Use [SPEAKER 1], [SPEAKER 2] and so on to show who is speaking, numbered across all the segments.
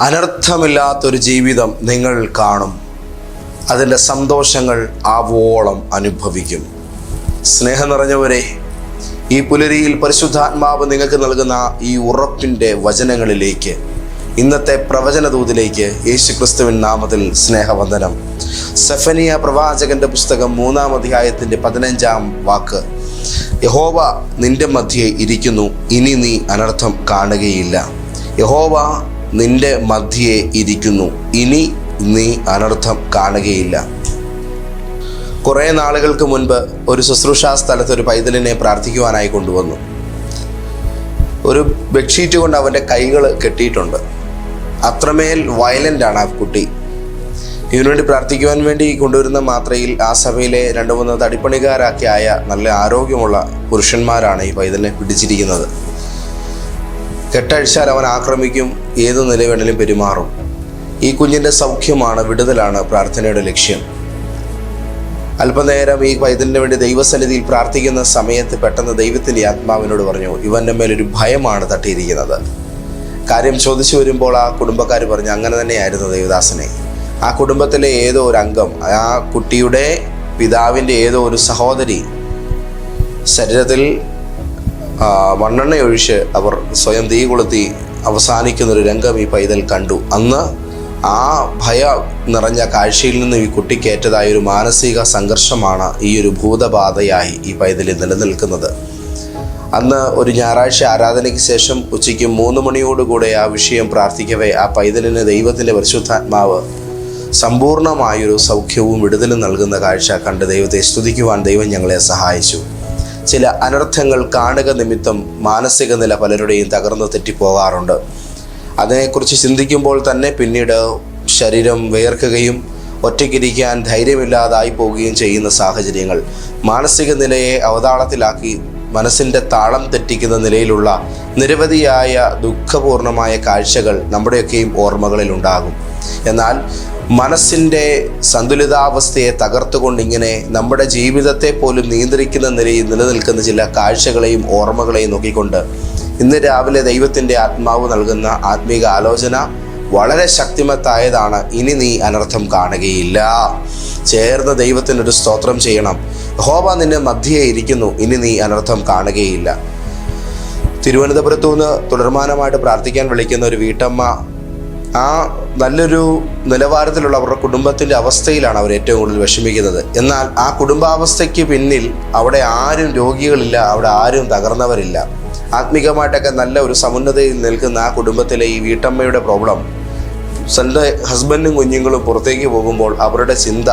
[SPEAKER 1] അനർത്ഥമില്ലാത്തൊരു ജീവിതം നിങ്ങൾ കാണും. അതിന്റെ സന്തോഷങ്ങൾ ആവോളം അനുഭവിക്കും. സ്നേഹം നിറഞ്ഞവരെ ഈ പുലരിയിൽ പരിശുദ്ധാത്മാവ് നിങ്ങൾക്ക് നൽകുന്ന ഈ ഉറപ്പിന്റെ വചനങ്ങളിലേക്ക് ഇന്നത്തെ പ്രവചനദൂതിലേക്ക് യേശു ക്രിസ്തുവിൻ നാമത്തിൽ സ്നേഹവന്ദനം. സെഫനിയ പ്രവാചകന്റെ പുസ്തകം മൂന്നാം അധ്യായത്തിന്റെ പതിനഞ്ചാം വാക്ക്. യഹോവ നിന്റെ മധ്യേ ഇരിക്കുന്നു ഇനി നീ അനർത്ഥം കാണുകയില്ല. യഹോവ നിന്റെ മധ്യയെ ഇരിക്കുന്നു. ഇനി നീ അനർത്ഥം കാണുകയില്ല. കുറേ നാളുകൾക്ക് മുൻപ് ഒരു ശുശ്രൂഷാ സ്ഥലത്ത് ഒരു പൈതലിനെ പ്രാർത്ഥിക്കുവാനായി കൊണ്ടുവന്നു. ഒരു ബെഡ്ഷീറ്റ് കൊണ്ട് അവന്റെ കൈകൾ കെട്ടിയിട്ടുണ്ട്. അത്രമേൽ വയലന്റ് ആണ് ആ കുട്ടി. ഇതിനുവേണ്ടി പ്രാർത്ഥിക്കുവാൻ വേണ്ടി കൊണ്ടുവരുന്ന മാത്രയിൽ ആ സഭയിലെ രണ്ട് മൂന്ന് തടിപ്പണിക്കാരാക്കിയായ നല്ല ആരോഗ്യമുള്ള പുരുഷന്മാരാണ് ഈ പൈതലിനെ പിടിച്ചിരിക്കുന്നത്. കെട്ടഴിച്ചാൽ അവൻ ആക്രമിക്കും ഏത് നിലവേണലും പെരുമാറും. ഈ കുഞ്ഞിന്റെ സൗഖ്യമാണ് വിടുതലാണ് പ്രാർത്ഥനയുടെ ലക്ഷ്യം. അല്പനേരം ഈ പൈതലിന് വേണ്ടി ദൈവസന്നിധിയിൽ പ്രാർത്ഥിക്കുന്ന സമയത്ത് പെട്ടെന്ന് ദൈവത്തിന്റെ ആത്മാവിനോട് പറഞ്ഞു ഇവന്റെ മേലൊരു ഭയമാണ് തട്ടിയിരിക്കുന്നത്. കാര്യം ചോദിച്ചു വരുമ്പോൾ ആ കുടുംബക്കാർ പറഞ്ഞു അങ്ങനെ തന്നെയായിരുന്നു ദേവദാസനെ. ആ കുടുംബത്തിലെ ഏതോ ഒരു അംഗം ആ കുട്ടിയുടെ പിതാവിന്റെ ഏതോ ഒരു സഹോദരി ശരീരത്തിൽ ആ, മണ്ണെണ്ണ ഒഴിച്ച് അവർ സ്വയം തീ കൊളുത്തി അവസാനിക്കുന്നൊരു രംഗം ഈ പൈതൽ കണ്ടു. അന്ന് ആ ഭയ നിറഞ്ഞ കാഴ്ചയിൽ നിന്ന് ഈ കുട്ടിക്കേറ്റതായ ഒരു മാനസിക സംഘർഷമാണ് ഈ ഒരു ഭൂതബാധയായി ഈ പൈതലിൽ നിലനിൽക്കുന്നത്. അന്ന് ഒരു ഞായറാഴ്ച ആരാധനയ്ക്ക് ശേഷം ഉച്ചയ്ക്ക് മൂന്ന് മണിയോടുകൂടെ ആ വിഷയം പ്രാർത്ഥിക്കവേ ആ പൈതലിന് ദൈവത്തിന്റെ പരിശുദ്ധാത്മാവ് സമ്പൂർണമായൊരു സൗഖ്യവും വിടുതലും നൽകുന്ന കാഴ്ച കണ്ട് ദൈവത്തെ സ്തുതിക്കുവാൻ ദൈവം ഞങ്ങളെ സഹായിച്ചു. ചില അനർത്ഥങ്ങൾ കാണുക നിമിത്തം മാനസിക നില പലരുടെയും തകർന്നു തെറ്റിപ്പോകാറുണ്ട്. അതിനെക്കുറിച്ച് ചിന്തിക്കുമ്പോൾ തന്നെ പിന്നീട് ശരീരം വേർക്കുകയും ഒറ്റയ്ക്കിരിക്കാൻ ധൈര്യമില്ലാതായി പോവുകയും ചെയ്യുന്ന സാഹചര്യങ്ങൾ മാനസിക നിലയെ അവതാളത്തിലാക്കി മനസ്സിന്റെ താളം തെറ്റിക്കുന്ന നിലയിലുള്ള നിരവധിയായ ദുഃഖപൂർണമായ കാഴ്ചകൾ നമ്മുടെയൊക്കെയും ഓർമ്മകളിൽ ഉണ്ടാകും എന്നാൽ മനസ്സിന്റെ സന്തുലിതാവസ്ഥയെ തകർത്തുകൊണ്ട് ഇങ്ങനെ നമ്മുടെ ജീവിതത്തെ പോലും നിയന്ത്രിക്കുന്ന നിലയിൽ നിലനിൽക്കുന്ന ചില കാഴ്ചകളെയും ഓർമ്മകളെയും നോക്കിക്കൊണ്ട് ഇന്ന് രാവിലെ ദൈവത്തിന്റെ ആത്മാവ് നൽകുന്ന ആത്മീക ആലോചന വളരെ ശക്തിമത്തായതാണ്. ഇനി നീ അനർത്ഥം കാണുകയില്ല. ചേർന്ന് ദൈവത്തിനൊരു സ്തോത്രം ചെയ്യണം. ഹോബ നിന്നെ മധ്യേ ഇരിക്കുന്നു. ഇനി നീ അനർത്ഥം കാണുകയില്ല. തിരുവനന്തപുരത്തു നിന്ന് തുടർമാനമായിട്ട് പ്രാർത്ഥിക്കാൻ വിളിക്കുന്ന ഒരു വീട്ടമ്മ ആ നല്ലൊരു നിലവാരത്തിലുള്ള അവരുടെ കുടുംബത്തിന്റെ അവസ്ഥയിലാണ് അവർ ഏറ്റവും കൂടുതൽ വിഷമിക്കുന്നത്. എന്നാൽ ആ കുടുംബാവസ്ഥയ്ക്ക് പിന്നിൽ അവിടെ ആരും രോഗികളില്ല അവിടെ ആരും തകർന്നവരില്ല. ആത്മീകമായിട്ടൊക്കെ നല്ല ഒരു സമുന്നതയിൽ നിൽക്കുന്ന ആ കുടുംബത്തിലെ ഈ വീട്ടമ്മയുടെ പ്രോബ്ലം സ്വന്തം ഹസ്ബൻഡും കുഞ്ഞുങ്ങളും പുറത്തേക്ക് പോകുമ്പോൾ അവരുടെ ചിന്ത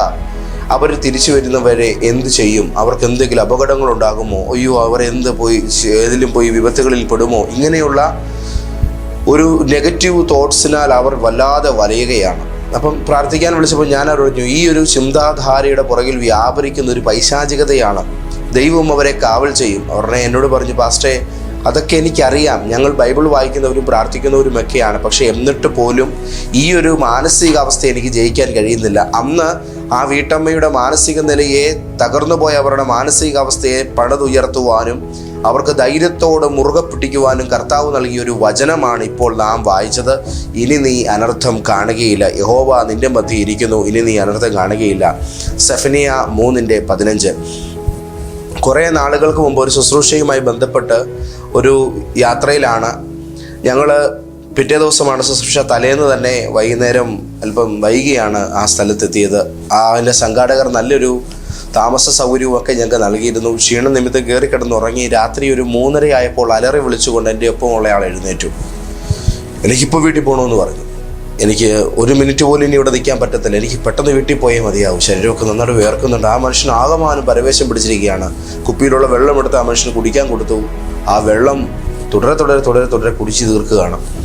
[SPEAKER 1] അവർ തിരിച്ചു വരുന്നവരെ എന്ത് ചെയ്യും? അവർക്ക് എന്തെങ്കിലും അപകടങ്ങൾ ഉണ്ടാകുമോ അയ്യോ അവർ എന്ത് പോയി ഏതിലും പോയി വിപത്തുകളിൽ പെടുമോ? ഇങ്ങനെയുള്ള ഒരു നെഗറ്റീവ് തോട്ട്സിനാൽ അവർ വല്ലാതെ വലയുകയാണ്. അപ്പം പ്രാർത്ഥിക്കാൻ വിളിച്ചപ്പോൾ ഞാൻ പറഞ്ഞു ഈ ഒരു ചിന്താധാരയുടെ പുറകിൽ വ്യാപരിക്കുന്ന ഒരു പൈശാചികതയാണ് ദൈവം അവരെ കാവൽ ചെയ്യും. അവരുടെ എന്നോട് പറഞ്ഞു പാസ്റ്റേ അതൊക്കെ എനിക്കറിയാം. ഞങ്ങൾ ബൈബിൾ വായിക്കുന്നവരും പ്രാർത്ഥിക്കുന്നവരും ഒക്കെയാണ്. പക്ഷേ എന്നിട്ട് പോലും ഈ ഒരു മാനസികാവസ്ഥ എനിക്ക് ജയിക്കാൻ കഴിയുന്നില്ല. അന്ന് ആ വീട്ടമ്മയുടെ മാനസിക നിലയെ തകർന്നു പോയ അവരുടെ മാനസികാവസ്ഥയെ പണിതുയർത്തുവാനും അവർക്ക് ധൈര്യത്തോടെ മുറുകെ പിടിക്കുവാനും കർത്താവ് നൽകിയ ഒരു വചനമാണ് ഇപ്പോൾ നാം വായിച്ചത്. ഇനി നീ അനർത്ഥം കാണുകയില്ല. യഹോവ നിന്റെ മധ്യ ഇരിക്കുന്നു. ഇനി നീ അനർത്ഥം കാണുകയില്ല. സെഫനിയ മൂന്നിന്റെ പതിനഞ്ച്. കുറേ നാളുകൾക്ക് മുമ്പ് ഒരു ശുശ്രൂഷയുമായി ബന്ധപ്പെട്ട് ഒരു യാത്രയിലാണ്. ഞങ്ങൾ പിറ്റേ ദിവസമാണ് ശുശ്രൂഷ തലേന്ന് തന്നെ വൈകുന്നേരം അല്പം വൈകിയാണ് ആ സ്ഥലത്തെത്തിയത്. അതിന്റെ സംഘാടകർ നല്ലൊരു താമസ സൗകര്യവും ഒക്കെ ഞങ്ങൾക്ക് നൽകിയിരുന്നു. ക്ഷീണ നിമിത്തം കയറി കിടന്ന് ഉറങ്ങി രാത്രി ഒരു മൂന്നര ആയപ്പോൾ അലറി വിളിച്ചുകൊണ്ട് എന്റെ ഒപ്പമുള്ള ആൾ എഴുന്നേറ്റു. എനിക്കിപ്പോൾ വീട്ടിൽ പോകണമെന്ന് പറഞ്ഞു. എനിക്ക് ഒരു മിനിറ്റ് പോലും ഇനി ഇവിടെ നിൽക്കാൻ പറ്റത്തില്ല. എനിക്ക് പെട്ടെന്ന് വീട്ടിൽ പോയേ മതിയാവും. ശരീരമൊക്കെ നന്നായിട്ട് വേർക്കുന്നുണ്ട്. ആ മനുഷ്യൻ ആകമാനം പരവേശം പിടിച്ചിരിക്കുകയാണ്. കുപ്പിയിലുള്ള വെള്ളം എടുത്ത് ആ മനുഷ്യന് കുടിക്കാൻ കൊടുത്തു. ആ വെള്ളം തുടരെ തുടരെ തുടരെ തുടരെ കുടിച്ച് തീർക്കുകയാണ്.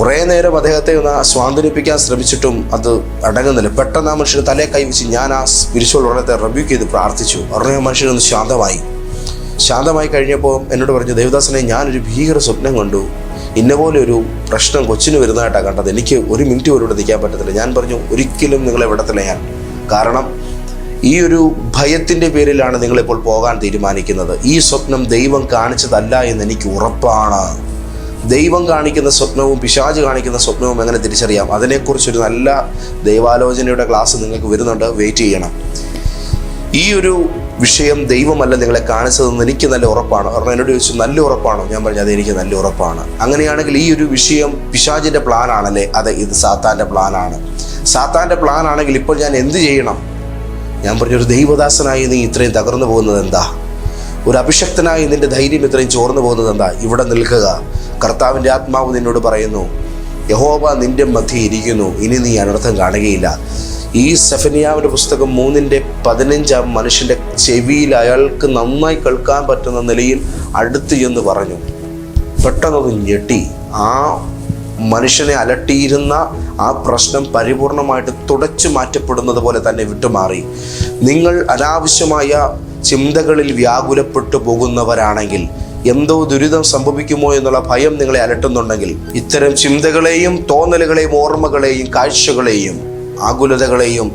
[SPEAKER 1] കുറേ നേരം അദ്ദേഹത്തെ ഒന്ന് സ്വാന്തനിപ്പിക്കാൻ ശ്രമിച്ചിട്ടും അത് അടങ്ങുന്നില്ല. പെട്ടെന്ന് ആ മനുഷ്യന് തലേ കൈവച്ച് ഞാൻ ആ സ്പിരിച്വൽ ഉടനത്തെ റബ്യൂ ചെയ്ത് പ്രാർത്ഥിച്ചു. ഉടനെ ആ മനുഷ്യനൊന്ന് ശാന്തമായി. ശാന്തമായി കഴിഞ്ഞപ്പോൾ എന്നോട് പറഞ്ഞു ദേവദാസനെ ഞാനൊരു ഭീകര സ്വപ്നം കണ്ടു. ഇന്ന പോലെ ഒരു പ്രശ്നം കൊച്ചിന് വരുന്നതായിട്ടാണ് കണ്ടത്. എനിക്ക് ഒരു മിനിറ്റ് പോലും ഇവിടെ നിൽക്കാൻ പറ്റത്തില്ല. ഞാൻ പറഞ്ഞു ഒരിക്കലും നിങ്ങളെ വിടത്തില്ല ഞാൻ. കാരണം ഈ ഒരു ഭയത്തിന്റെ പേരിലാണ് നിങ്ങളിപ്പോൾ പോകാൻ തീരുമാനിക്കുന്നത്. ഈ സ്വപ്നം ദൈവം കാണിച്ചതല്ല എന്ന് എനിക്ക് ഉറപ്പാണ്. ദൈവം കാണിക്കുന്ന സ്വപ്നവും പിശാജ് കാണിക്കുന്ന സ്വപ്നവും എങ്ങനെ തിരിച്ചറിയാം? അതിനെക്കുറിച്ചൊരു നല്ല ദൈവാലോചനയുടെ ക്ലാസ് നിങ്ങൾക്ക് വരുന്നുണ്ട്. വെയിറ്റ് ചെയ്യണം. ഈ ഒരു വിഷയം ദൈവമല്ല നിങ്ങളെ കാണിച്ചതെന്ന് എനിക്ക് നല്ല ഉറപ്പാണ്. കാരണം എന്നോട് ചോദിച്ചു നല്ല ഉറപ്പാണോ? ഞാൻ പറഞ്ഞു അത് എനിക്ക് നല്ല ഉറപ്പാണ്. അങ്ങനെയാണെങ്കിൽ ഈ ഒരു വിഷയം പിശാജിന്റെ പ്ലാൻ ആണല്ലേ? അതെ ഇത് സാത്താന്റെ പ്ലാനാണ് സാത്താന്റെ പ്ലാൻ ആണെങ്കിൽ ഇപ്പോൾ ഞാൻ എന്ത് ചെയ്യണം? ഞാൻ പറഞ്ഞു ഒരു ദൈവദാസനായി നീ ഇത്രയും തകർന്നു പോകുന്നത് എന്താ? ഒരു അഭിഷക്തനായി നിന്റെ ധൈര്യം ഇത്രയും ചോർന്നു പോകുന്നത് എന്താ? ഇവിടെ നിൽക്കുക. കർത്താവിന്റെ ആത്മാവ് നിന്നോട് പറയുന്നു യഹോബ നിന്റെ മധ്യ ഇരിക്കുന്നു. ഇനി നീ അനർത്ഥം കാണുകയില്ല. ഈ സെഫനിയാവിന്റെ പുസ്തകം മൂന്നിന്റെ പതിനഞ്ചാം മനുഷ്യന്റെ ചെവിയിൽ അയാൾക്ക് നന്നായി കേൾക്കാൻ പറ്റുന്ന നിലയിൽ അടുത്ത് എന്ന് പറഞ്ഞു. പെട്ടെന്നത് ഞെട്ടി. ആ മനുഷ്യനെ അലട്ടിയിരുന്ന ആ പ്രശ്നം പരിപൂർണമായിട്ട് തുടച്ചു മാറ്റപ്പെടുന്നത് പോലെ തന്നെ വിട്ടുമാറി. നിങ്ങൾ അനാവശ്യമായ ചിന്തകളിൽ വ്യാകുലപ്പെട്ടു പോകുന്നവരാണെങ്കിൽ എന്തോ ദുരിതം സംഭവിക്കുമോ എന്നുള്ള ഭയം നിങ്ങളെ അലട്ടുന്നുണ്ടെങ്കിൽ ഇത്തരം ചിന്തകളെയും തോന്നലുകളെയും ഓർമ്മകളെയും കാഴ്ചകളെയും ആകുലതകളെയും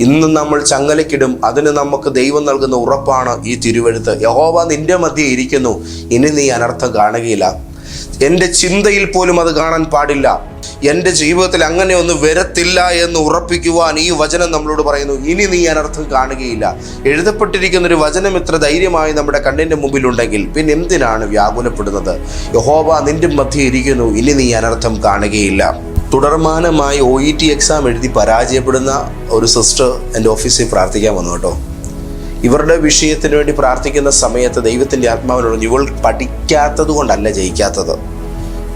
[SPEAKER 1] ഇന്ന് നമ്മൾ ചങ്ങലക്കിടും അതിന് നമുക്ക് ദൈവം നൽകുന്ന ഉറപ്പാണ് ഈ തിരുവഴുത്ത്. യഹോവ നിന്റെ മധ്യേ ഇരിക്കുന്നു. ഇനി നീ അനർത്ഥം കാണുകയില്ല. എന്റെ ചിന്തയിൽ പോലും അത് കാണാൻ പാടില്ല. എന്റെ ജീവിതത്തിൽ അങ്ങനെ ഒന്ന് വരത്തില്ല എന്ന് ഉറപ്പിക്കുവാൻ ഈ വചനം നമ്മളോട് പറയുന്നു. ഇനി നീ അനർത്ഥം കാണുകയില്ല. എഴുതപ്പെട്ടിരിക്കുന്ന ഒരു വചനം ഇത്ര ധൈര്യമായി നമ്മുടെ കണ്ണിന്റെ മുമ്പിലുണ്ടെങ്കിൽ പിന്നെ എന്തിനാണ് വ്യാകുലപ്പെടുന്നത്? യഹോബ നിന്റെ മധ്യേ ഇരിക്കുന്നു. ഇനി നീ അനർത്ഥം കാണുകയില്ല. തുടർമാനമായി ഒ ഇ ടി എക്സാം എഴുതി പരാജയപ്പെടുന്ന ഒരു സിസ്റ്റർ എന്റെ ഓഫീസിൽ പ്രാർത്ഥിക്കാൻ വന്നു കേട്ടോ. ഇവരുടെ വിഷയത്തിന് വേണ്ടി പ്രാർത്ഥിക്കുന്ന സമയത്ത് ദൈവത്തിന്റെ ആത്മാവിനോട് പറഞ്ഞു, ഇവൾ പഠിക്കാത്തത് കൊണ്ടല്ല ജയിക്കാത്തത്.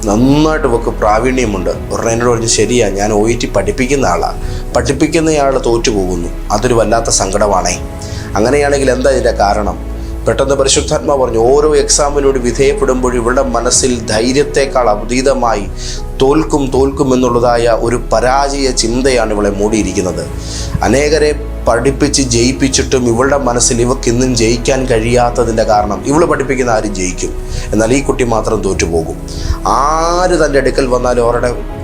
[SPEAKER 1] നന്നായിട്ട് ഇവക്ക് പ്രാവീണ്യമുണ്ട്. ഉടനെ എന്നോട് പറഞ്ഞു ശരിയാ ഞാൻ ഒ ടി പഠിപ്പിക്കുന്ന ആളാണ് പഠിപ്പിക്കുന്നയാൾ തോറ്റു പോകുന്നു. അതൊരു വല്ലാത്ത സങ്കടമാണേ. അങ്ങനെയാണെങ്കിൽ എന്താ ഇതിന്റെ കാരണം? പെട്ടെന്ന് പരിശുദ്ധാത്മാ പറഞ്ഞു ഓരോ എക്സാമിനോട് വിധേയപ്പെടുമ്പോൾ ഇവരുടെ മനസ്സിൽ ധൈര്യത്തെക്കാൾ അതീതമായി തോൽക്കും തോൽക്കും എന്നുള്ളതായ ഒരു പരാജയ ചിന്തയാണ് ഇവളെ മൂടിയിരിക്കുന്നത്. അനേകരെ പഠിപ്പിച്ച് ജയിപ്പിച്ചിട്ടും ഇവളുടെ മനസ്സിൽ ഇവക്ക് ഇന്നും ജയിക്കാൻ കഴിയാത്തതിന്റെ കാരണം ഇവൾ പഠിപ്പിക്കുന്ന ആരും ജയിക്കും. എന്നാൽ ഈ കുട്ടി മാത്രം തോറ്റുപോകും. ആര് തന്റെ അടുക്കൽ വന്നാലും അവരുടെ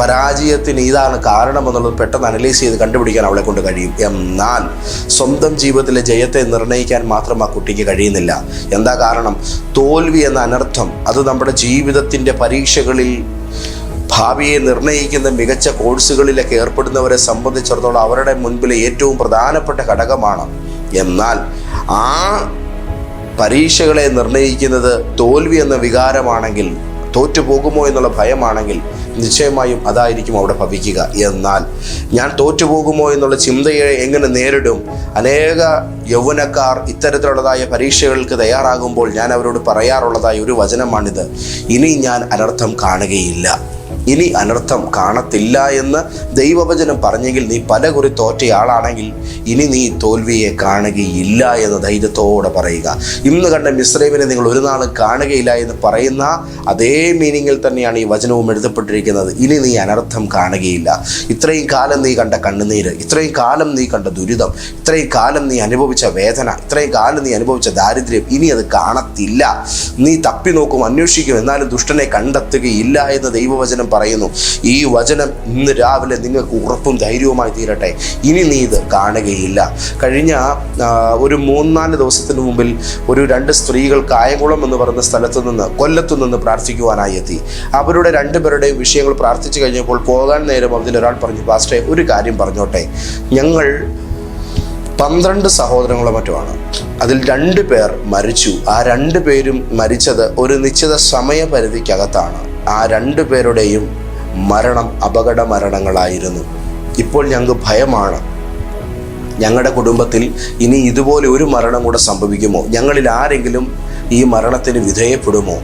[SPEAKER 1] പരാജയത്തിന് ഇതാണ് കാരണം എന്നുള്ളത് പെട്ടെന്ന് അനലൈസ് ചെയ്ത് കണ്ടുപിടിക്കാൻ അവളെ കൊണ്ട് കഴിയും. എന്നാൽ സ്വന്തം ജീവിതത്തിലെ ജയത്തെ നിർണയിക്കാൻ മാത്രം ആ കുട്ടിക്ക് കഴിയുന്നില്ല. എന്താ കാരണം? തോൽവി എന്ന അനർത്ഥം അത് നമ്മുടെ ജീവിതത്തിന്റെ പരീക്ഷകളിൽ ഭാവിയെ നിർണയിക്കുന്ന മികച്ച കോഴ്സുകളിലൊക്കെ ഏർപ്പെടുന്നവരെ സംബന്ധിച്ചിടത്തോളം അവരുടെ മുൻപിലെ ഏറ്റവും പ്രധാനപ്പെട്ട ഘടകമാണ്. എന്നാൽ ആ പരീക്ഷകളെ നിർണയിക്കുന്നത് തോൽവി എന്ന വികാരമാണെങ്കിൽ തോറ്റുപോകുമോ എന്നുള്ള ഭയമാണെങ്കിൽ നിശ്ചയമായും അതായിരിക്കും അവിടെ ഭവിക്കുക. എന്നാൽ ഞാൻ തോറ്റുപോകുമോ എന്നുള്ള ചിന്തയെ എങ്ങനെ നേരിടും? അനേക യൗവനക്കാർ ഇത്തരത്തിലുള്ളതായ പരീക്ഷകൾക്ക് തയ്യാറാകുമ്പോൾ ഞാൻ അവരോട് പറയാറുള്ളതായ ഒരു വചനമാണിത്. ഇനി ഞാൻ അനർത്ഥം കാണുകയില്ല. ഇനി അനർത്ഥം കാണത്തില്ല എന്ന് ദൈവവചനം പറഞ്ഞെങ്കിൽ നീ പല കുറി തോറ്റയാളാണെങ്കിൽ ഇനി നീ തോൽവിയെ കാണുകയില്ല എന്ന് ധൈര്യത്തോടെ പറയുക. ഇന്ന് കണ്ട മിശ്രൈമിനെ നിങ്ങൾ ഒരു നാളും കാണുകയില്ല എന്ന് പറയുന്ന അതേ മീനിങ്ങിൽ തന്നെയാണ് ഈ വചനവും എഴുതപ്പെട്ടിരിക്കുന്നത്. ഇനി നീ അനർത്ഥം കാണുകയില്ല. ഇത്രയും കാലം നീ കണ്ട കണ്ണുനീര് ഇത്രയും കാലം നീ കണ്ട ദുരിതം ഇത്രയും കാലം നീ അനുഭവിച്ച വേദന ഇത്രയും കാലം നീ അനുഭവിച്ച ദാരിദ്ര്യം ഇനി അത് കാണത്തില്ല. നീ തപ്പി നോക്കും അന്വേഷിക്കും എന്നാലും ദുഷ്ടനെ കണ്ടെത്തുകയില്ല എന്ന് ദൈവവചനം പറയുന്നു. ഈ വചനം ഇന്ന് രാവിലെ നിങ്ങൾക്ക് ഉറപ്പും ധൈര്യവുമായി തീരട്ടെ. ഇനി നീ ഇത് കാണുകയില്ല. കഴിഞ്ഞ ഒരു മൂന്നാൽ ദിവസത്തിന് മുമ്പിൽ ഒരു രണ്ട് സ്ത്രീകൾ കായംകുളം എന്ന് പറയുന്ന സ്ഥലത്തു നിന്ന് കൊല്ലത്തു നിന്ന് പ്രാർത്ഥിക്കുവാനായി എത്തി. അവരുടെ രണ്ടുപേരുടെയും വിഷയങ്ങൾ പ്രാർത്ഥിച്ചു കഴിഞ്ഞപ്പോൾ പോകാൻ നേരം അതിലൊരാൾ പറഞ്ഞു പാസ്റ്റേ ഒരു കാര്യം പറഞ്ഞോട്ടെ. ഞങ്ങൾ പന്ത്രണ്ട് സഹോദരങ്ങളോ മറ്റുമാണ്. അതിൽ രണ്ട് പേർ മരിച്ചു. ആ രണ്ട് പേരും മരിച്ചത് ഒരു നിശ്ചിത സമയപരിധിക്കകത്താണ്. ആ രണ്ടു പേരുടെയും മരണം അപകട മരണങ്ങളായിരുന്നു ഇപ്പോൾ ഞങ്ങൾക്ക് ഭയമാണ്. ഞങ്ങളുടെ കുടുംബത്തിൽ ഇനി ഇതുപോലെ ഒരു മരണം കൂടെ സംഭവിക്കുമോ? ഞങ്ങളിൽ ആരെങ്കിലും ഈ മരണത്തിന് വിധേയപ്പെടുമോ?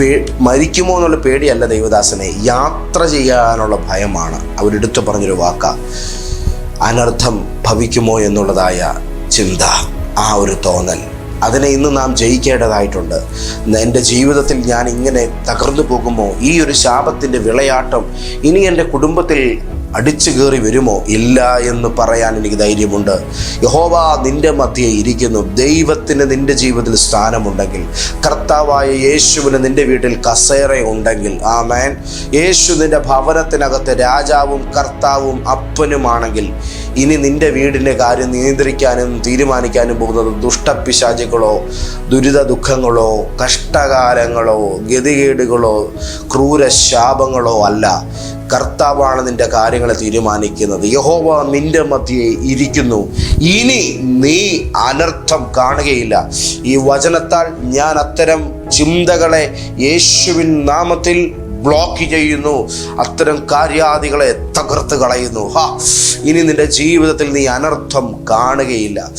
[SPEAKER 1] പേ മരിക്കുമോ എന്നുള്ള പേടിയല്ല ദൈവദാസനെ. യാത്ര ചെയ്യാനുള്ള ഭയമാണ്. അവരെടുത്തു പറഞ്ഞൊരു വാക്ക. അനർത്ഥം ഭവിക്കുമോ എന്നുള്ളതായ ചിന്ത ആ ഒരു തോന്നൽ. അതിനെ ഇന്ന് നാം ജയിക്കേണ്ടതായിട്ടുണ്ട്. എന്റെ ജീവിതത്തിൽ ഞാൻ ഇങ്ങനെ തകർന്നു പോകുമോ ഈ ഒരു ശാപത്തിന്റെ വിളയാട്ടം ഇനി എന്റെ കുടുംബത്തിൽ അടിച്ചു കയറി വരുമോ? ഇല്ല എന്ന് പറയാൻ എനിക്ക് ധൈര്യമുണ്ട്. യഹോവ നിന്റെ മധ്യേ ഇരിക്കുന്നു. ദൈവത്തിന് നിന്റെ ജീവിതത്തിൽ സ്ഥാനമുണ്ടെങ്കിൽ കർത്താവായ യേശുവിന് നിന്റെ വീട്ടിൽ കസേര ഉണ്ടെങ്കിൽ ആ ആമേൻ. യേശു നിന്റെ ഭവനത്തിനകത്ത് രാജാവും കർത്താവും അപ്പനുമാണെങ്കിൽ ഇനി നിന്റെ വീടിന്റെ കാര്യം നിയന്ത്രിക്കാനും തീരുമാനിക്കാനും പോകുന്നത് ദുഷ്ടപിശാചുകളോ ദുരിത ദുഃഖങ്ങളോ കഷ്ടകാലങ്ങളോ ഗതികേടുകളോ ക്രൂരശാപങ്ങളോ അല്ല. കർത്താവാണ് നിന്റെ കാര്യങ്ങളെ തീരുമാനിക്കുന്നത്. യഹോവ നിന്റെ മധ്യയെ ഇരിക്കുന്നു. ഇനി നീ അനർത്ഥം കാണുകയില്ല. ഈ വചനത്താൽ ഞാൻ അത്തരം ചിന്തകളെ യേശുവിൻ നാമത്തിൽ ബ്ലോക്ക് ചെയ്യുന്നു. അത്തരം കാര്യാദികളെ തകർത്ത് കളയുന്നു. ഹാ. ഇനി നിന്റെ ജീവിതത്തിൽ നീ അനർത്ഥം കാണുകയില്ല.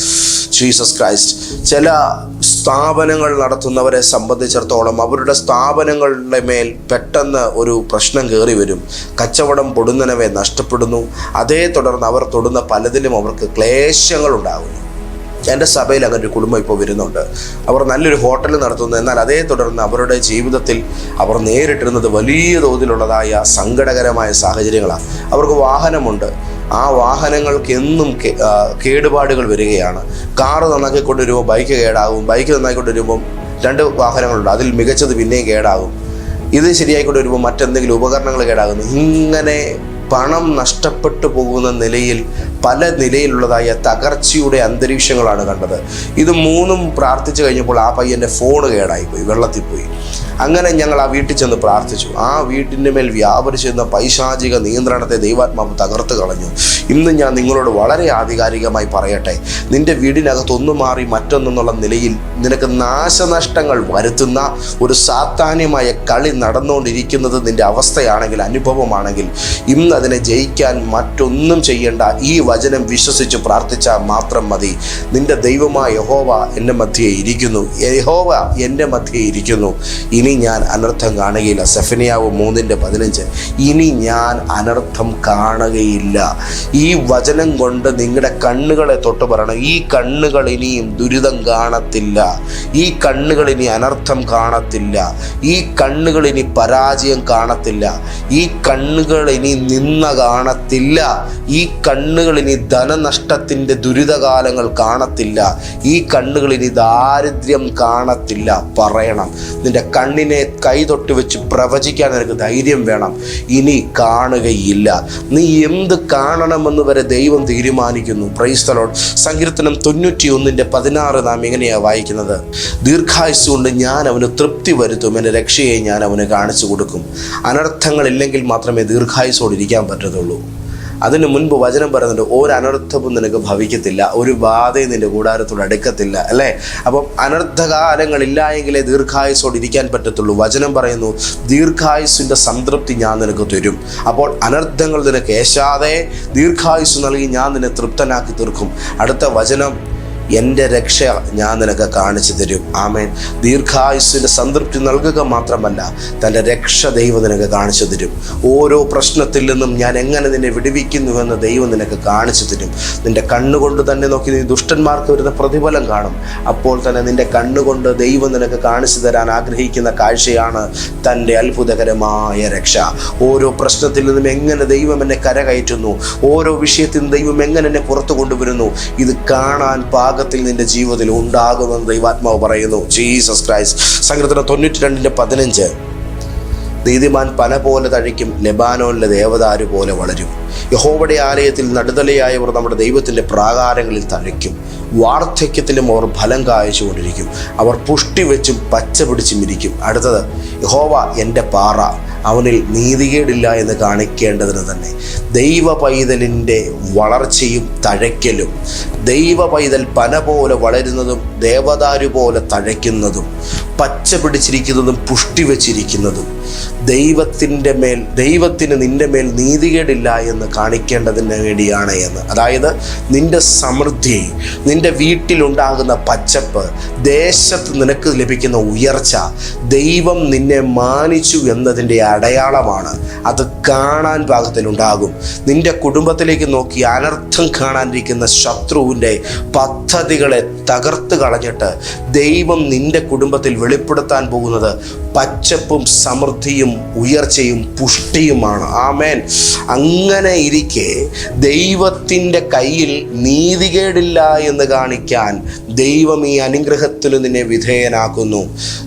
[SPEAKER 1] ജീസസ് ക്രൈസ്റ്റ് ചില സ്ഥാപനങ്ങൾ നടത്തുന്നവരെ സംബന്ധിച്ചിടത്തോളം അവരുടെ സ്ഥാപനങ്ങളുടെ മേൽ പെട്ടെന്ന് ഒരു പ്രശ്നം കയറി വരും. കച്ചവടം പൊടുന്നനവെ നഷ്ടപ്പെടുന്നു. അതേ തുടർന്ന് അവർ തൊടുന്ന പലതിലും അവർക്ക് ക്ലേശങ്ങൾ ഉണ്ടാകുന്നു എന്റെ സഭയിൽ അങ്ങനെ ഒരു കുടുംബം ഇപ്പോൾ വരുന്നുണ്ട്. അവർ നല്ലൊരു ഹോട്ടൽ നടത്തുന്നു. എന്നാൽ അതേ തുടർന്ന് അവരുടെ ജീവിതത്തിൽ അവർ നേരിട്ടിരുന്നത് വലിയ തോതിലുള്ളതായ സങ്കടകരമായ സാഹചര്യങ്ങളാണ്. അവർക്ക് വാഹനമുണ്ട്. ആ വാഹനങ്ങൾക്ക് എന്നും കേടുപാടുകൾ വരികയാണ്. കാറ് നന്നാക്കിക്കൊണ്ട് വരുമ്പോൾ ബൈക്ക് കേടാകും. ബൈക്ക് നന്നാക്കിക്കൊണ്ട് വരുമ്പം രണ്ട് വാഹനങ്ങളുണ്ട്. അതിൽ മികച്ചത് പിന്നെയും കേടാകും. ഇത് ശരിയായിക്കൊണ്ട് വരുമ്പോൾ മറ്റെന്തെങ്കിലും ഉപകരണങ്ങൾ കേടാകുന്നു. ഇങ്ങനെ പണം നഷ്ടപ്പെട്ടു പോകുന്ന നിലയിൽ പല നിലയിലുള്ളതായ തകർച്ചയുടെ അന്തരീക്ഷങ്ങളാണ് കണ്ടത്. ഇത് മൂന്നും പ്രാർത്ഥിച്ചു കഴിഞ്ഞപ്പോൾ ആ പയ്യന്റെ ഫോണ് കേടായിപ്പോയി വെള്ളത്തിൽ പോയി അങ്ങനെ ഞങ്ങൾ ആ വീട്ടിൽ ചെന്ന് പ്രാർത്ഥിച്ചു. ആ വീട്ടിന്റെ മേൽ വ്യാപരിച്ചിരുന്ന പൈശാചിക നിയന്ത്രണത്തെ ദൈവാത്മാവ് തകർത്ത് കളഞ്ഞു. ഇന്ന് ഞാൻ നിങ്ങളോട് വളരെ ആധികാരികമായി പറയട്ടെ. നിന്റെ വീടിനകത്ത് ഒന്ന് മാറി മറ്റൊന്നെന്നുള്ള നിലയിൽ നിനക്ക് നാശനഷ്ടങ്ങൾ വരുത്തുന്ന ഒരു സാത്താന്യമായ കളി നടന്നുകൊണ്ടിരിക്കുന്നത് നിന്റെ അവസ്ഥയാണെങ്കിൽ അനുഭവമാണെങ്കിൽ ഇന്ന് അതിനെ ജയിക്കാൻ മറ്റൊന്നും ചെയ്യേണ്ട ഈ വചനം വിശ്വസിച്ച് പ്രാർത്ഥിച്ചാൽ മാത്രം മതി. നിന്റെ ദൈവമായ യഹോവ എന്റെ മധ്യേ ഇരിക്കുന്നു. യഹോവ എന്റെ മധ്യേ ഇരിക്കുന്നു. ഇനി ഞാൻ അനർത്ഥം കാണുകയില്ല. സെഫനിയാവ് മൂന്നിന്റെ പതിനഞ്ച്. ഇനി ഞാൻ അനർത്ഥം കാണുകയില്ല. ഈ വചനം കൊണ്ട് നിങ്ങളുടെ കണ്ണുകളെ തൊട്ട് പറയണം. ഈ കണ്ണുകൾ ഇനിയും ദുരിതം കാണത്തില്ല. ഈ കണ്ണുകൾ ഇനി അനർത്ഥം കാണത്തില്ല. ഈ കണ്ണുകൾ ഇനി പരാജയം കാണത്തില്ല. ഈ കണ്ണുകൾ ഇനി നിന്ന കാണത്തില്ല. ഈ കണ്ണുകൾ ഇനി ധനനഷ്ടത്തിന്റെ ദുരിതകാലങ്ങൾ കാണത്തില്ല. ഈ കണ്ണുകൾ ഇനി ദാരിദ്ര്യം കാണത്തില്ല. പറയണം. നിന്റെ കണ്ണിനെ കൈതൊട്ട് വെച്ച് പ്രവചിക്കാൻ നിനക്ക് ധൈര്യം വേണം. ഇനി കാണുകയില്ല. നീ എന്ത് കാണണമെന്ന് വരെ ദൈവം തീരുമാനിക്കുന്നു. പ്രൈസ്തലോൺ സങ്കീർത്തനം തൊണ്ണൂറ്റി ഒന്നിന്റെ പതിനാറ് നാം എങ്ങനെയാണ് വായിക്കുന്നത്? ദീർഘായുസ് കൊണ്ട് ഞാൻ അവന് തൃപ്തി വരുത്തും. എന്റെ രക്ഷയെ ഞാൻ അവന് കാണിച്ചു കൊടുക്കും. അനർത്ഥങ്ങളില്ലെങ്കിൽ മാത്രമേ ദീർഘായുസോടെ ഇരിക്കാൻ പറ്റത്തുള്ളൂ. അതിന് മുൻപ് വചനം പറയുന്നുണ്ട് ഒരു അനർത്ഥവും നിനക്ക് ഭവിക്കത്തില്ല ഒരു ബാധയും നിന്റെ കൂടാരത്തോട് അടുക്കത്തില്ല അല്ലേ? അപ്പം അനർത്ഥകാലങ്ങളില്ല എങ്കിലേ ദീർഘായുസോട് ഇരിക്കാൻ പറ്റത്തുള്ളൂ. വചനം പറയുന്നു ദീർഘായുസിന്റെ സംതൃപ്തി ഞാൻ നിനക്ക് തരും. അപ്പോൾ അനർത്ഥങ്ങൾ നിനക്ക് ഏശാതെ ദീർഘായുസ് നൽകി ഞാൻ നിന്നെ തൃപ്തനാക്കി തീർക്കും. അടുത്ത വചനം എന്റെ രക്ഷ ഞാൻ നിനക്ക് കാണിച്ചു തരും. ആമേൻ. ദീർഘായുസ്സിന്റെ സംതൃപ്തി നൽകുക മാത്രമല്ല തന്റെ രക്ഷ ദൈവം നിനക്ക് കാണിച്ചു തരും. ഓരോ പ്രശ്നത്തിൽ നിന്നും ഞാൻ എങ്ങനെ നിന്നെ വിടുവിക്കുന്നുവെന്ന് ദൈവം നിനക്ക് കാണിച്ചു തരും. നിന്റെ കണ്ണുകൊണ്ട് തന്നെ നോക്കി നീ ദുഷ്ടന്മാർക്ക് വരുന്ന പ്രതിഫലം കാണും. അപ്പോൾ തന്നെ നിന്റെ കണ്ണുകൊണ്ട് ദൈവം നിനക്ക് കാണിച്ചു തരാൻ ആഗ്രഹിക്കുന്ന കാഴ്ചയാണ് തന്റെ അത്ഭുതകരമായ രക്ഷ. ഓരോ പ്രശ്നത്തിൽ നിന്നും എങ്ങനെ ദൈവം എന്നെ കരകയറ്റുന്നു? ഓരോ വിഷയത്തിൽ ദൈവം എങ്ങനെ എന്നെ പുറത്തു കൊണ്ടുവരുന്നു? ഇത് കാണാൻ പാകത്തിൽ നിന്റെ ജീവിതത്തിൽ ഉണ്ടാകുമെന്ന് ദൈവാത്മാവ് പറയുന്നു. ജീസസ് ക്രൈസ്റ്റ് സങ്കീർത്തനം തൊണ്ണൂറ്റി രണ്ടിന്റെ പതിനഞ്ച്. നീതിമാൻ പല പോലെ തഴിക്കും ലെബാനോനിലെ ദേവദാരു പോലെ വളരും. യഹോവയുടെ ആലയത്തിൽ നടുതലയായവർ നമ്മുടെ ദൈവത്തിന്റെ പ്രാകാരങ്ങളിൽ തഴയ്ക്കും. വാർദ്ധക്യത്തിലും അവർ ഫലം കായച്ചുകൊണ്ടിരിക്കും. അവർ പുഷ്ടി വെച്ചും പച്ച പിടിച്ചും ഇരിക്കും. അടുത്തത് യഹോവ എന്റെ പാറ അവനിൽ നീതികേടില്ല എന്ന് കാണിക്കേണ്ടതിന് തന്നെ. ദൈവ പൈതലിന്റെ വളർച്ചയും തഴയ്ക്കലും ദൈവ പൈതൽ പന പോലെ വളരുന്നതും ദേവദാരു പോലെ തഴയ്ക്കുന്നതും പച്ച പിടിച്ചിരിക്കുന്നതും പുഷ്ടി വെച്ചിരിക്കുന്നതും ദൈവത്തിന്റെ മേൽ ദൈവത്തിന് നിന്റെ മേൽ നീതികേടില്ല എന്ന് കാണിക്കേണ്ടതിന് വേണ്ടിയാണ് എന്ന്. അതായത് നിന്റെ സമൃദ്ധി നിന്റെ വീട്ടിലുണ്ടാകുന്ന പച്ചപ്പ് ദേശത്ത് നിനക്ക് ലഭിക്കുന്ന ഉയർച്ച ദൈവം നിന്നെ മാനിച്ചു എന്നതിന്റെ അടയാളമാണ്. അത് കാണാൻ പാകത്തിലുണ്ടാകും. നിന്റെ കുടുംബത്തിലേക്ക് നോക്കി അനർത്ഥം കാണാനിരിക്കുന്ന ശത്രുവിന്റെ പദ്ധതികളെ തകർത്ത് കളഞ്ഞിട്ട് ദൈവം നിന്റെ കുടുംബത്തിൽ വെളിപ്പെടുത്താൻ പോകുന്നത് പച്ചപ്പും സമൃദ്ധിയും ഉയർച്ചയും പുഷ്ടിയുമാണ്. ആമേൻ. അങ്ങനെ ഇരിക്കെ ദൈവത്തിന്റെ കയ്യിൽ നീതികേടില്ല എന്ന് കാണിക്കാൻ ദൈവം ഈ അനുഗ്രഹത്തിന് നിന്നെ വിധേയനാക്കുന്നു.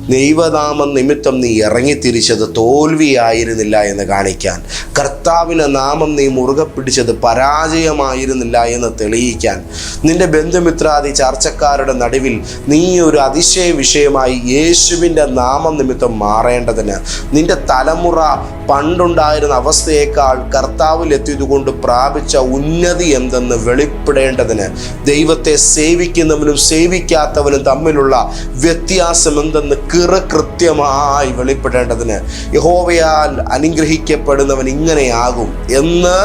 [SPEAKER 1] ദൈവനാമം നിമിത്തം നീ ഇറങ്ങിത്തിരിച്ചത് തോൽവിയായിരുന്നില്ല എന്ന് കാണിക്കാൻ. കർത്താവിന്റെ നാമം നീ മുറുകെ പിടിച്ചത് പരാജയമായിരുന്നില്ല എന്ന് തെളിയിക്കാൻ. നിന്റെ ബന്ധുമിത്രാദി ചർച്ചക്കാരുടെ നടുവിൽ നീ ഒരു അതിശയ വിഷയമായി യേശുവിന്റെ നാമം നിമിത്തം മാറേണ്ടതിന്. നിന്റെ തലമുറ പണ്ടുണ്ടായിരുന്ന അവസ്ഥയേക്കാൾ കർത്താവിൽ എത്തിയതുകൊണ്ട് പ്രാപിച്ച ഉന്നതി എന്തെന്ന് വെളിപ്പെടേണ്ടതിന് ദൈവത്തെ സേവിക്കുന്നവനും സേവിക്കാത്തവനും തമ്മിലുള്ള വ്യത്യാസം എന്തെന്ന് കിറ കൃത്യമായി വെളിപ്പെടേണ്ടതിന്. യഹോവയാൽ അനുഗ്രഹിക്കപ്പെടുന്നവൻ ഇങ്ങനെയാകും എന്ന്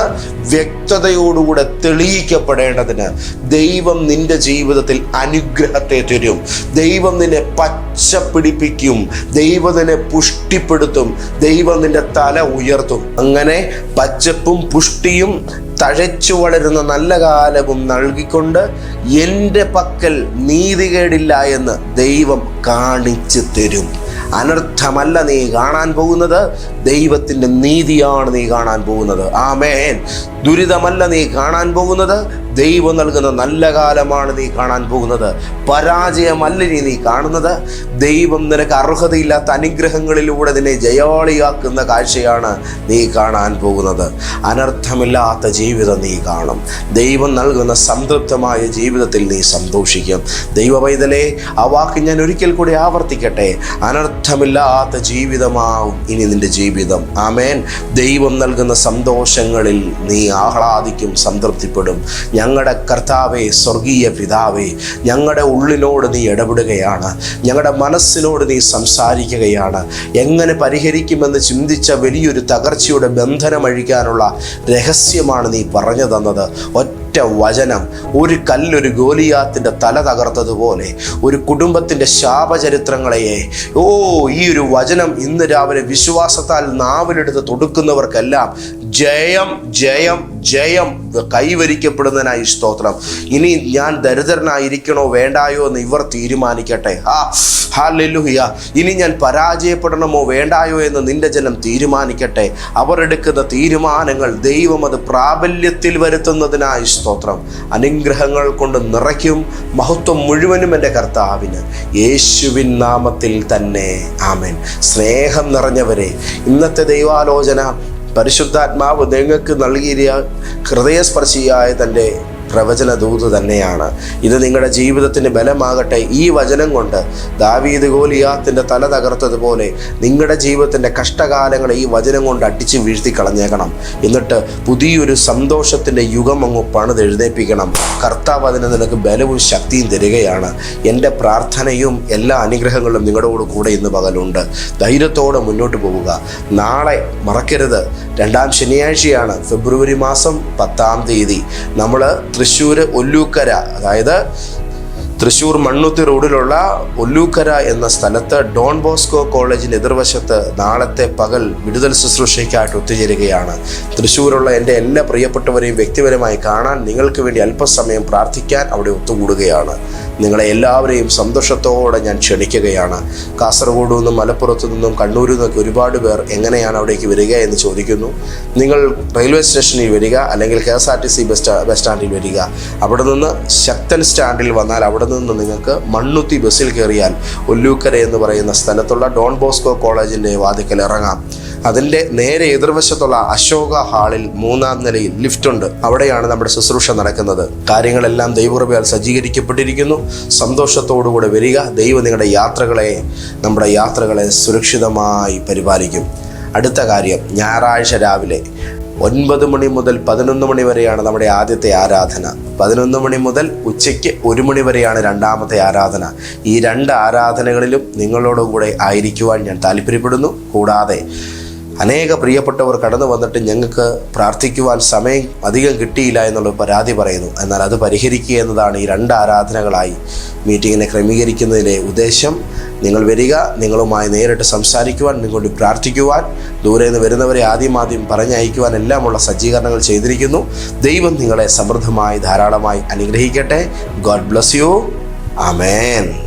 [SPEAKER 1] വ്യക്തതയോടുകൂടെ തെളിയിക്കപ്പെടേണ്ടതിന് ദൈവം നിന്റെ ജീവിതത്തിൽ അനുഗ്രഹത്തെ തരും. ദൈവം നിന്നെ പച്ച പിടിപ്പിക്കും ദൈവം നിന്നെ പുഷ്ടിപ്പെടുത്തും. ദൈവം നിന്റെ തല ഉയർത്തും. അങ്ങനെ പച്ചപ്പും പുഷ്ടിയും തഴച്ചു വളരുന്ന നല്ല കാലവും നൽകിക്കൊണ്ട് എന്റെ പക്കൽ നീതികേടില്ല എന്ന് ദൈവം കാണിച്ചു തരും. അനർത്ഥമല്ല നീ കാണാൻ പോകുന്നത്. ദൈവത്തിന്റെ നീതിയാണ് നീ കാണാൻ പോകുന്നത്. ആമേൻ. ദുരിതമല്ല നീ കാണാൻ പോകുന്നത്. ദൈവം നൽകുന്ന നല്ല കാലമാണ് നീ കാണാൻ പോകുന്നത്. പരാജയമല്ല നീ നീ കാണുന്നത്. ദൈവം നിനക്ക് അർഹതയില്ലാത്ത അനുഗ്രഹങ്ങളിലൂടെ നിന്നെ ജയാളിയാക്കുന്ന കാഴ്ചയാണ് നീ കാണാൻ പോകുന്നത്. അനർത്ഥമില്ലാത്ത ജീവിതം നീ കാണും. ദൈവം നൽകുന്ന സംതൃപ്തമായ ജീവിതത്തിൽ നീ സന്തോഷിക്കും. ദൈവ ആ വാക്ക് ഞാൻ ഒരിക്കൽ കൂടി ആവർത്തിക്കട്ടെ. അനർത്ഥമില്ലാത്ത ജീവിതമാവും ഇനി നിന്റെ ജീവിതം. ആമേൻ. ദൈവം നൽകുന്ന സന്തോഷങ്ങളിൽ നീ ആഹ്ലാദിക്കും സംതൃപ്തിപ്പെടും. ഞങ്ങളുടെ കർത്താവേ സ്വർഗീയ പിതാവേ ഞങ്ങളുടെ ഉള്ളിനോട് നീ ഇടപെടുകയാണ്. ഞങ്ങളുടെ മനസ്സിനോട് നീ സംസാരിക്കുകയാണ്. എങ്ങനെ പരിഹരിക്കുമെന്ന് ചിന്തിച്ച വലിയൊരു തകർച്ചയുടെ ബന്ധനം അഴിക്കാനുള്ള രഹസ്യമാണ് നീ പറഞ്ഞു തന്നത്. ഒറ്റ വചനം ഒരു കല്ലൊരു ഗോലിയാത്തിന്റെ തല തകർത്തതുപോലെ ഒരു കുടുംബത്തിന്റെ ശാപചരിത്രങ്ങളെയെ. ഓ ഈ ഒരു വചനം ഇന്ന് രാവിലെ വിശ്വാസത്താൽ നാവിലെടുത്ത് തൊടുക്കുന്നവർക്കെല്ലാം ജയം ജയം ജയം കൈവരിക്കപ്പെടുന്നതിനായി സ്തോത്രം. ഇനി ഞാൻ ദരിദ്രനായിരിക്കണോ വേണ്ടായോ എന്ന് ഇവർ തീരുമാനിക്കട്ടെ. ഹാ ഹാലെലുഹിയ ഇനി ഞാൻ പരാജയപ്പെടണമോ വേണ്ടായോ എന്ന് നിന്റെ ജനം തീരുമാനിക്കട്ടെ. അവർ എടുക്കുന്ന തീരുമാനങ്ങൾ ദൈവം അത് പ്രാബല്യത്തിൽ വരുത്തുന്നതിനായി സ്തോത്രം. അനുഗ്രഹങ്ങൾ കൊണ്ട് നിറയ്ക്കും മഹത്വം മുഴുവനും എന്റെ കർത്താവിന്. യേശുവിൻ നാമത്തിൽ തന്നെ. ആമേൻ. സ്നേഹം നിറഞ്ഞവരെ ഇന്നത്തെ ദൈവാലോചന പരിശുദ്ധാത്മാവ് നിങ്ങൾക്ക് നൽകിയ ഹൃദയസ്പർശിയായ തന്റെ പ്രവചന ദൂത് തന്നെയാണ്. ഇത് നിങ്ങളുടെ ജീവിതത്തിന് ബലമാകട്ടെ ഈ വചനം കൊണ്ട് ദാവീദ് ഗോലിയാത്തിന്റെ തല തകർത്തതുപോലെ നിങ്ങളുടെ ജീവിതത്തിന്റെ കഷ്ടകാലങ്ങളെ ഈ വചനം കൊണ്ട് അടിച്ച് വീഴ്ത്തി കളഞ്ഞേക്കണം എന്നിട്ട് പുതിയൊരു സന്തോഷത്തിന്റെ യുഗം അങ്ങ് പണിതെഴുന്നേൽപ്പിക്കണം കർത്താവ് അതിന് നിനക്ക് ബലവും ശക്തിയും തരികയാണ്. എന്റെ പ്രാർത്ഥനയും എല്ലാ അനുഗ്രഹങ്ങളും നിങ്ങളോട് കൂടെ ഇന്ന് പകലുണ്ട്. ധൈര്യത്തോടെ മുന്നോട്ട് പോവുക. നാളെ മറക്കരുത്. രണ്ടാം ശനിയാഴ്ചയാണ് ഫെബ്രുവരി മാസം പത്താം തീയതി. നമ്മൾ തൃശ്ശൂർ ഒല്ലൂക്കര അതായത് തൃശ്ശൂർ മണ്ണുത്തി റോഡിലുള്ള ഒല്ലൂക്കര എന്ന സ്ഥലത്ത് ഡോൺ ബോസ്കോ കോളേജിന് എതിർവശത്ത് നാളത്തെ പകൽ വിടുതൽ ശുശ്രൂഷയ്ക്കായിട്ട് ഒത്തുചേരുകയാണ്. തൃശ്ശൂരുള്ള എന്റെ എല്ലാ പ്രിയപ്പെട്ടവരെയും വ്യക്തിപരമായി കാണാൻ നിങ്ങൾക്ക് വേണ്ടി അല്പസമയം പ്രാർത്ഥിക്കാൻ അവിടെ ഒത്തുകൂടുകയാണ്. നിങ്ങളെ എല്ലാവരെയും സന്തോഷത്തോടെ ഞാൻ ക്ഷണിക്കുകയാണ്. കാസർഗോഡ് നിന്നും മലപ്പുറത്തു നിന്നും കണ്ണൂരിൽ നിന്നൊക്കെ ഒരുപാട് പേർ എങ്ങനെയാണ് അവിടേക്ക് വരിക എന്ന് ചോദിക്കുന്നു. നിങ്ങൾ റെയിൽവേ സ്റ്റേഷനിൽ വരിക അല്ലെങ്കിൽ K S R T C bus bus സ്റ്റാൻഡിൽ വരിക. അവിടെ നിന്ന് ശക്തൻ സ്റ്റാൻഡിൽ വന്നാൽ അവിടെ നിന്ന് നിങ്ങൾക്ക് മണ്ണുത്തി ബസ്സിൽ കയറിയാൽ ഒല്ലൂക്കര എന്ന് പറയുന്ന സ്ഥലത്തുള്ള ഡോൺ ബോസ്കോ കോളേജിന്റെ വാതിക്കൽ ഇറങ്ങാം. അതിന്റെ നേരെ എതിർവശത്തുള്ള അശോക ഹാളിൽ മൂന്നാം നിലയിൽ ലിഫ്റ്റ് ഉണ്ട് അവിടെയാണ് നമ്മുടെ ശുശ്രൂഷ നടക്കുന്നത്. കാര്യങ്ങളെല്ലാം ദൈവകൃപയാൽ സജ്ജീകരിക്കപ്പെട്ടിരിക്കുന്നു. സന്തോഷത്തോടുകൂടെ വരിക. ദൈവം നിങ്ങളുടെ യാത്രകളെ നമ്മുടെ യാത്രകളെ സുരക്ഷിതമായി പരിപാലിക്കും. അടുത്ത കാര്യം ഞായറാഴ്ച രാവിലെ ഒൻപത് മണി മുതൽ പതിനൊന്ന് മണി വരെയാണ് നമ്മുടെ ആദ്യത്തെ ആരാധന. പതിനൊന്ന് മണി മുതൽ ഉച്ചയ്ക്ക് ഒരു മണി വരെയാണ് രണ്ടാമത്തെ ആരാധന. ഈ രണ്ട് ആരാധനകളിലും നിങ്ങളോടുകൂടെ ആയിരിക്കുവാൻ ഞാൻ താല്പര്യപ്പെടുന്നു. കൂടാതെ അനേക പ്രിയപ്പെട്ടവർ കടന്നു വന്നിട്ട് ഞങ്ങൾക്ക് പ്രാർത്ഥിക്കുവാൻ സമയം അധികം കിട്ടിയില്ല എന്നുള്ള പരാതി പറയുന്നു. എന്നാൽ അത് പരിഹരിക്കുക എന്നതാണ് ഈ രണ്ട് ആരാധനകളായി മീറ്റിങ്ങിനെ ക്രമീകരിക്കുന്നതിലെ ഉദ്ദേശം. നിങ്ങൾ വരിക നിങ്ങളുമായി നേരിട്ട് സംസാരിക്കുവാൻ നിങ്ങളോട് പ്രാർത്ഥിക്കുവാൻ ദൂരെ നിന്ന് വരുന്നവരെ ആദ്യം ആദ്യം പറഞ്ഞയക്കുവാൻ എല്ലാമുള്ള സജ്ജീകരണങ്ങൾ ചെയ്തിരിക്കുന്നു. ദൈവം നിങ്ങളെ സമൃദ്ധമായി ധാരാളമായി അനുഗ്രഹിക്കട്ടെ. God bless you. ആമേൻ.